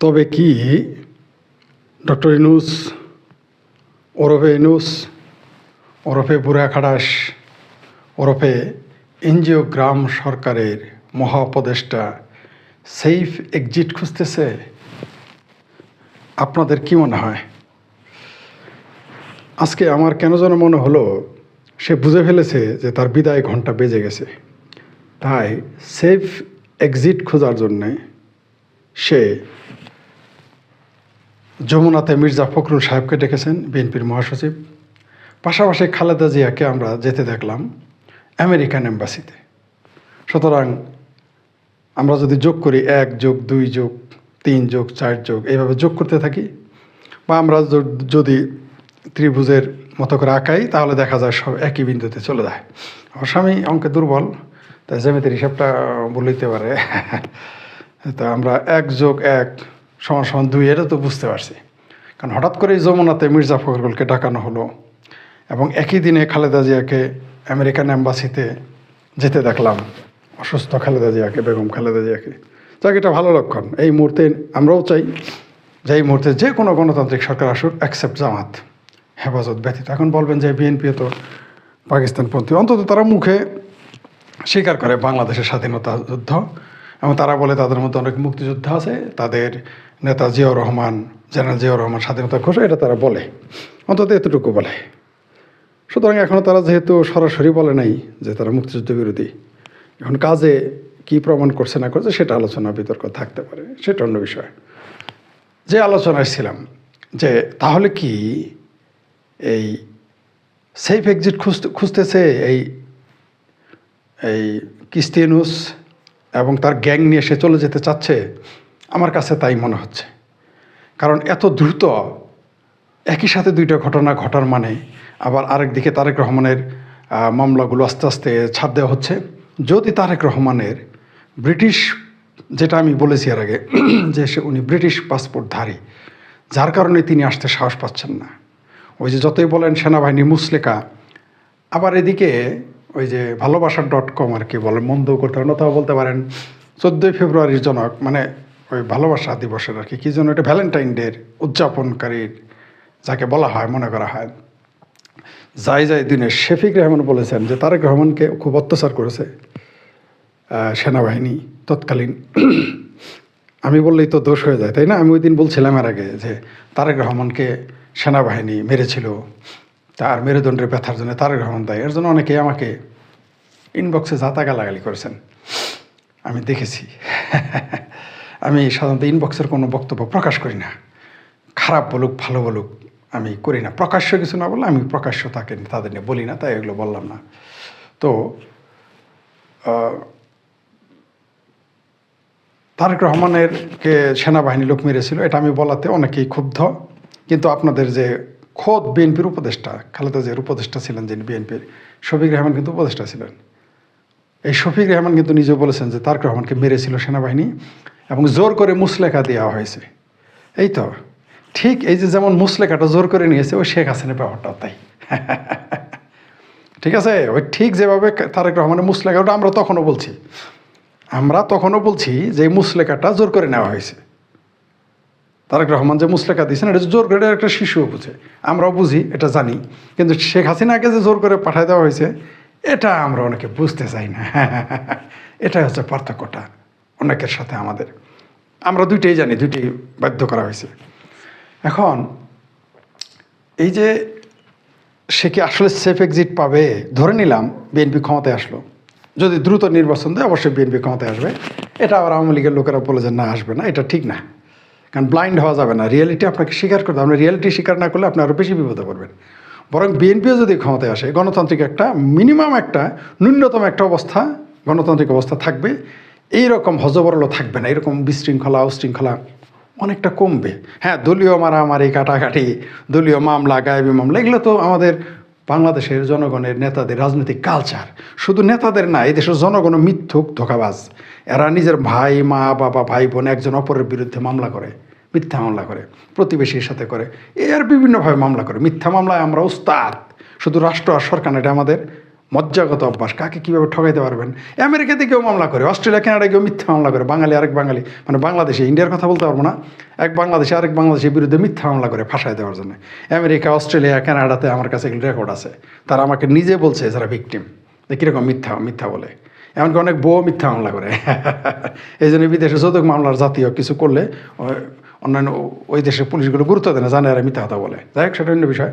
তবে কি ডক্টর ইনুস, ওরফে ইনুস, ওরফে বুড়া খাড়াস ওরফে এনজিও গ্রাম সরকারের মহাপদেষ্টা সেফ এক্সিট খুঁজতেছে? আপনাদের কি মনে হয়? আজকে আমার কেন যেন মনে হলো, সে বুঝে ফেলেছে যে তার বিদায় ঘণ্টা বেজে গেছে। তাই সেফ এক্সিট খোঁজার জন্যে সে যমুনাতে মির্জা ফখরুল সাহেবকে ডেকেছেন বিএনপির মহাসচিব। পাশাপাশি খালেদা জিয়াকে আমরা যেতে দেখলাম আমেরিকান এম্বাসিতে। সুতরাং আমরা যদি যোগ করি এক যোগ, দুই যোগ, তিন যোগ, চার যোগ এইভাবে যোগ করতে থাকি বা আমরা যদি ত্রিভুজের মতো করে আঁকাই তাহলে দেখা যায় সব একই বিন্দুতে চলে যায়। আমার স্বামী অঙ্কে দুর্বল, তাই জ্যামিতির হিসাবটা বলিতে পারে। তো আমরা এক যোগ, এক সমান সমান দুই, এটা তো বুঝতে পারছি। কারণ হঠাৎ করেই যমুনাতে মির্জা ফখরুলকে ডাকানো হলো এবং একই দিনে খালেদা জিয়াকে আমেরিকান অ্যাম্বাসিতে যেতে দেখলাম। অসুস্থ খালেদা জিয়াকে, বেগম খালেদা জিয়াকে। যাক, এটা ভালো লক্ষণ। এই মুহূর্তে আমরাও চাই যে এই মুহূর্তে যে কোনো গণতান্ত্রিক সরকার আসুক অ্যাকসেপ্ট জামাত, হেফাজত ব্যতীত। এখন বলবেন যে বিএনপি তো পাকিস্তানপন্থী। অন্তত তারা মুখে স্বীকার করে বাংলাদেশের স্বাধীনতা যুদ্ধ এবং তারা বলে তাদের মধ্যে অনেক মুক্তিযুদ্ধ আছে, তাদের নেতা জিয়াউর রহমান, জেনারেল জিয়াউর রহমান স্বাধীনতা ঘোষণা, এটা তারা বলে। অন্তত এতটুকু বলে। সুতরাং এখনও তারা যেহেতু সরাসরি বলে নাই যে তারা মুক্তিযুদ্ধ বিরোধী, এখন কাজে কি প্রমাণ করছে না করছে সেটা আলোচনা বিতর্ক থাকতে পারে, সেটা অন্য বিষয়। যে আলোচনায় ছিলাম, যে তাহলে কি এই সেফ এক্সিট খুঁজতে, খুঁজতেছে এই এই কিস্তিনুস এবং তার গ্যাং নিয়ে সে চলে যেতে চাচ্ছে? আমার কাছে তাই মনে হচ্ছে। কারণ এত দ্রুত একই সাথে দুইটা ঘটনা ঘটার মানে আবার আরেক দিকে তারেক রহমানের মামলাগুলো আস্তে আস্তে ছাড় দেওয়া হচ্ছে। যদি তারেক রহমানের ব্রিটিশ, যেটা আমি বলেছি এর আগে, যে সে উনি ব্রিটিশ পাসপোর্টধারী, যার কারণে তিনি আসতে সাহস পাচ্ছেন না। ওই যে যতই বলেন সেনাবাহিনী মুসলেকা, আবার এদিকে ওই যে ভালোবাসা ডট কম আর কি বলেন মন্দ করতে পারেন অথবা বলতে পারেন, চোদ্দোই ফেব্রুয়ারির জনক মানে ওই ভালোবাসা দিবসের আর কি, কী জন্য এটা ভ্যালেন্টাইন ডের উদযাপনকারীর যাকে বলা হয়, মনে করা হয়। যাই যাই দিনে শেফিক রহমান বলেছেন যে তারেক রহমানকে খুব অত্যাচার করেছে সেনাবাহিনী তৎকালীন। আমি বললেই তো দোষ হয়ে যায়, তাই না? আমি ওই দিন বলছিলাম এর আগে যে তারেক রহমানকে সেনাবাহিনী মেরেছিল তার মেরুদণ্ডের ব্যথার জন্য তারেক রহমান দায়ী। এর জন্য অনেকেই আমাকে ইনবক্সে যাতা গালাগালি করেছেন। আমি দেখেছি। আমি সাধারণত ইনবক্সের কোনো বক্তব্য প্রকাশ করি না। খারাপ বলুক, ভালো বলুক, আমি করি না। প্রকাশ্য কিছু না বললে আমি প্রকাশ্য তাকে তাদের নিয়ে বলি না, তাই এগুলো বললাম না। তো তারেক রহমানের কে সেনাবাহিনী লোক মেরেছিল, এটা আমি বলাতে অনেকেই ক্ষুব্ধ। কিন্তু আপনাদের যে খোদ বিএনপির উপদেষ্টা, খালেদা জিয়ার উপদেষ্টা ছিলেন যিনি বিএনপির, শফিক রহমান কিন্তু উপদেষ্টা ছিলেন। এই শফিক রহমান কিন্তু নিজে বলেছেন যে তারেক রহমানকে মেরেছিল সেনাবাহিনী। এবং জোর করে মুসলেখা দেওয়া হয়েছে। এই তো, ঠিক এই যে যেমন মুসলেখাটা জোর করে নিয়েছে, ওই শেখ হাসিনের ব্যাপারটাও তাই। ঠিক আছে? ওই ঠিক যেভাবে তারেক রহমানের মুসলেখা, ওটা আমরা তখনও বলছি। আমরা তখনও বলছি যে মুসলেখাটা জোর করে নেওয়া হয়েছে। তারেক রহমান যে মুসলেখা দিয়েছেন, এটা জোর করে একটা শিশুও বুঝে। আমরাও বুঝি, এটা জানি। কিন্তু শেখ হাসিনাকে যে জোর করে পাঠিয়ে দেওয়া হয়েছে, এটা আমরা অনেকে বুঝতে চাই না। এটাই হচ্ছে পার্থক্যটা। অনেকের সাথে আমাদের। আমরা দুইটাই জানি, দুইটাই বাধ্য করা হয়েছে। এখন, এই যে সে কি আসলে সেফ এক্সিট পাবে? ধরে নিলাম বিএনপি ক্ষমতায় আসলো। যদি দ্রুত নির্বাচন দেয়, অবশ্যই বিএনপি ক্ষমতায় আসবে। এটা আবার আওয়ামী লীগের লোকেরা বলে যে না, আসবে না, এটা ঠিক না। কারণ ব্লাইন্ড হওয়া যাবে না। রিয়েলিটি আপনাকে স্বীকার করতে আপনি রিয়েলিটি স্বীকার না করলে আপনি আরও বেশি বিপদে পড়বেন। বরং বিএনপিও যদি ক্ষমতায় আসে, গণতান্ত্রিক একটা মিনিমাম একটা, ন্যূনতম একটা অবস্থা, গণতান্ত্রিক অবস্থা থাকবে। এই রকম হজবরল থাকবে না, এরকম বিশৃঙ্খলা উশৃঙ্খলা অনেকটা কমবে। হ্যাঁ দলীয় মারামারি, কাটাকাটি, দলীয় মামলা, গায়েবী মামলা, এগুলো তো আমাদের বাংলাদেশের জনগণের নেতাদের রাজনৈতিক কালচার শুধু নেতাদের না দেশের জনগণ মিথ্যুক, ধোকাবাজ। এরা নিজের ভাই, মা, বাবা, ভাই, বোন, একজন অপরের বিরুদ্ধে মামলা করে, মিথ্যা মামলা করে, প্রতিবেশীর সাথে করে। এর বিভিন্নভাবে মামলা করে। মিথ্যা মামলায় আমরা উস্তাদ। শুধু রাষ্ট্র আর সরকার এটা আমাদের মজ্জাগত অভ্যাস, কাকে কীভাবে ঠকাইতে পারবেন? আমেরিকাতে কেউ মামলা করে, অস্ট্রেলিয়া কানাডা কেউ মিথ্যা মামলা করে, বাঙালি আরেক বাঙালি মানে বাংলাদেশে, ইন্ডিয়ার কথা বলতে পারব না, এক বাংলাদেশে আরেক বাংলাদেশের বিরুদ্ধে মিথ্যা মামলা করে ফাঁসাই দেওয়ার জন্য। আমেরিকা, অস্ট্রেলিয়া, কানাডাতে আমার কাছে এগুলো রেকর্ড আছে। তারা আমাকে নিজে বলছে যারা ভিকটিম যে কীরকম মিথ্যা মিথ্যা বলে। এমনকি অনেক বউ মিথ্যা মামলা করে। এই জন্য বিদেশে যৌতুক মামলার জাতীয় কিছু করলে অন্যান্য ওই দেশের পুলিশগুলো গুরুত্ব দেয় না, জানে আর মিথ্যা কথা বলে। যাই হোক, সেটা অন্য বিষয়।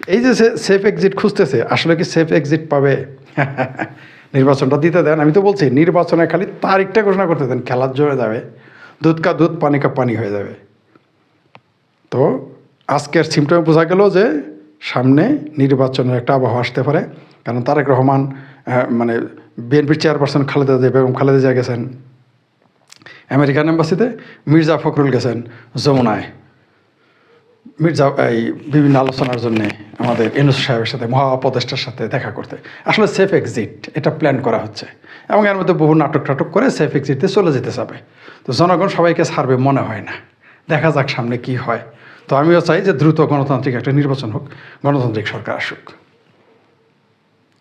এই যে সেফ এক্সিট খুঁজতেছে, আসলে কি সেফ এক্সিট পাবে? নির্বাচনটা দিতে দেন। আমি তো বলছি, নির্বাচনে খালি তারিখটা ঘোষণা করতে দেন, খেলার জোরে যাবে, দুধ কা দুধ, পানি কা পানি হয়ে যাবে। তো আজকের সিমটমে বোঝা গেল যে সামনে নির্বাচনের একটা আবহাওয়া আসতে পারে। কারণ তারেক রহমান মানে বিএনপির চেয়ারপারসন খালেদা জিয়া বেগম খালেদা জিয়া গেছেন। আমেরিকান এম্বাসিতে মির্জা ফখরুল গেছেন যমুনায়। মির্জা, এই বিভিন্ন আলোচনার জন্য আমাদের এনুস সাহেবের সাথে মহাপদেষ্টার সাথে দেখা করতে। আসলে সেফ এক্সিট এটা প্ল্যান করা হচ্ছে। এবং এর মধ্যে বহু নাটক টাটক করে সেফ এক্সিটে চলে যেতে চাবে। তো জনগণ সবাইকে ছাড়বে মনে হয় না। দেখা যাক সামনে কি হয়। তো আমিও চাই যে দ্রুত গণতান্ত্রিক একটা নির্বাচন হোক, গণতান্ত্রিক সরকার আসুক।